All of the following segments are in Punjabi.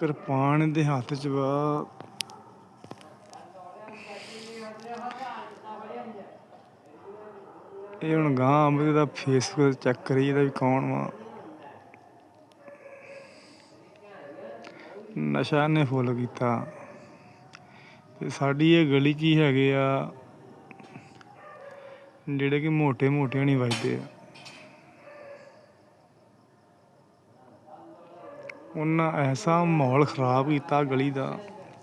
ਕਿਰਪਾਨ ਦੇ ਹੱਥ 'ਚ ਵਾ। ਇਹ ਹੁਣ ਗਾਂ ਅੰਬ ਦਾ ਫੇਸਬੁੱਕ ਚੈੱਕ ਕਰੀ ਇਹਦਾ ਵੀ ਕੌਣ ਵਾ। ਨਸ਼ਾ ਨੇ ਫੋਲੋ ਕੀਤਾ। ਤੇ ਸਾਡੀ ਇਹ ਗਲੀ ਕੀ ਹੈਗੇ ਆ? ਜਿਹੜੇ ਕਿ ਮੋਟੇ ਮੋਟੇ ਨਹੀਂ ਵੱਜਦੇ। ਆ ਉਹਨਾਂ ਐਸਾ ਮਾਹੌਲ ਖਰਾਬ ਕੀਤਾ ਗਲੀ ਦਾ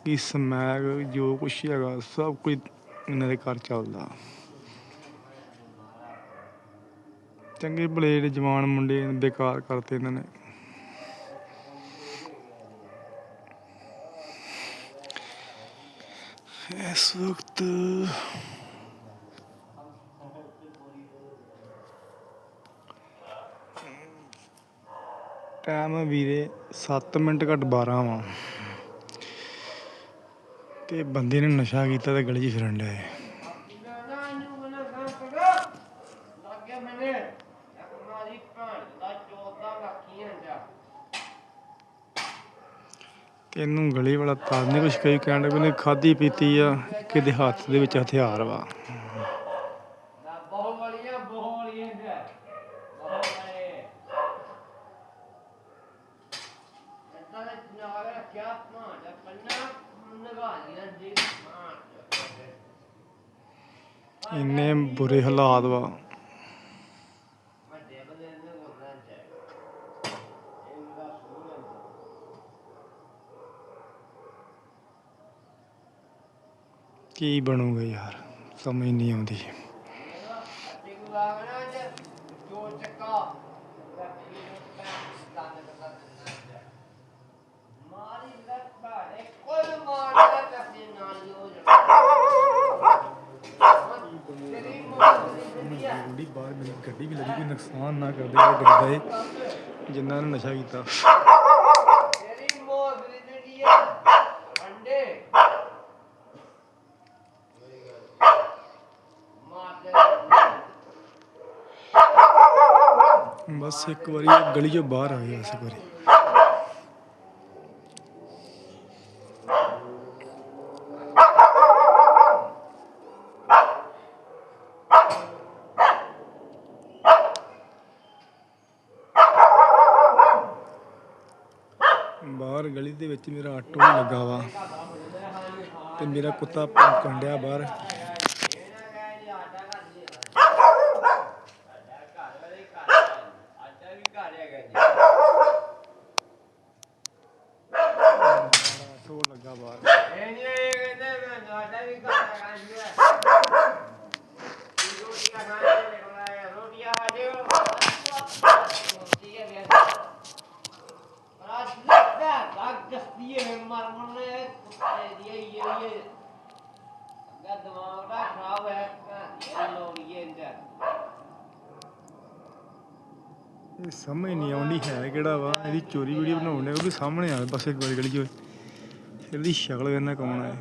ਕਿ ਸਮੈਕ ਜੋ ਕੁਛ ਹੈਗਾ, ਸਭ ਕੁਝ ਇਹਨਾਂ ਦੇ ਘਰ ਚੱਲਦਾ। ਚੰਗੇ ਭਲੇ ਜਵਾਨ ਮੁੰਡੇ ਬੇਕਾਰ ਕਰਤੇ ਇਹਨਾਂ ਨੇ। ਇਸ ਵਕਤ ਟਾਈਮ ਵੀਰੇ, ਸੱਤ ਮਿੰਟ ਘੱਟ 12 ਵਾ। ਤੇ ਬੰਦੇ ਨੇ ਨਸ਼ਾ ਕੀਤਾ ਤੇ ਗਲੀ 'ਚ ਫਿਰਨ ਡਿਆ ਹੈ ਤੇ ਇਹਨੂੰ ਗਲੀ ਵਾਲਾ ਤਾਂ ਨਹੀਂ ਕੁਛ ਕਈ ਕਹਿਣ ਵੀ ਨੇ ਖਾਦੀ ਪੀਤੀ ਆ, ਕਿਤੇ ਹੱਥ ਦੇ ਵਿੱਚ ਹਥਿਆਰ ਵਾ। ਇੰਨੇ ਬੁਰੇ ਹਾਲਾਤ ਵਾ। ਵੱਡੇ ਬੰਦੇ ਨੇ ਕੀ ਬਣੂਗਾ ਯਾਰ ਸਮਝ ਨਹੀਂ ਆਉਂਦੀ। ਅੱਡੇ ਲੱਤ ਬਾੜੇ ਕੋਈ ਮਾਰਦਾ ਕੱਸੇ ਨਾਲ ਹੀ ਹੋ ਜਾਣਾ ਤੇਰੀ ਦੀ ਦੁਨੀਆ ਗੱਡੀ ਬਾਹਰ ਮੇਰੀ ਗੱਡੀ ਵੀ ਲੱਗੀ ਕੋਈ ਨੁਕਸਾਨ ਨਾ ਕਰਦੇ ਉਹ ਡਰਦਾ ਏ। ਜਿਨ੍ਹਾਂ ਨੇ ਨਸ਼ਾ ਕੀਤਾ। ਤੇਰੀ ਦੀ ਦੁਨੀਆ ਅੰਡੇ। ਬਸ ਇੱਕ ਵਾਰੀ ਗਲੀ ਚੋਂ ਬਾਹਰ ਆ ਗਿਆ ਇਸ ਵਾਰੀ ਬਾਹਰ ਗਲੀ ਦੇ ਵਿੱਚ ਮੇਰਾ ਆਟੋ ਲੱਗਾ ਵਾ ਤੇ ਮੇਰਾ ਕੁੱਤਾ ਭੌਂਕਣ ਡਿਆ ਬਾਹਰ। ਇਹਨਾਂ ਲੱਗਾ ਬਾਹਰ ਇਹ ਨਹੀਂ ਇਹ ਕਹਿੰਦੇ ਮੈਂ ਆਟਾ ਵੀ ਘਰ ਹੈਗਾ ਜੀ ਰੋਟੀਆਂ ਖਾਣੇ ਨੇ ਕੋਲ ਰੋਟੀਆਂ ਆ ਜਿਓ ਰੋਟੀ ਹੈ ਵੇ ਰਾਜ ਲੱਗਦਾ ਲੱਗ ਜਸਤੀ ਹੈ ਮਰ ਮਰ ਨੇ ਕੁੱਤੇ ਦੀ ਇਹ ਦਿਮਾਗ ਦਾ ਖਰਾਬ ਹੈ ਲੋੜੀਏ ਇਹ ਸਮਝ ਨਹੀਂ ਆਉਂਦੀ ਹੈ ਕਿਹੜਾ ਵਾ, ਇਹਦੀ ਚੋਰੀ ਵੀਡੀਓ ਬਣਾਉਣੇ ਉਹ ਵੀ ਸਾਹਮਣੇ ਆਵੇ ਬਸ ਇੱਕ ਵਾਰੀ ਗਲੀ ਹੋਏ ਇਹਦੀ ਸ਼ਕਲ ਕਹਿੰਦਾ ਕੌਣ ਹੈ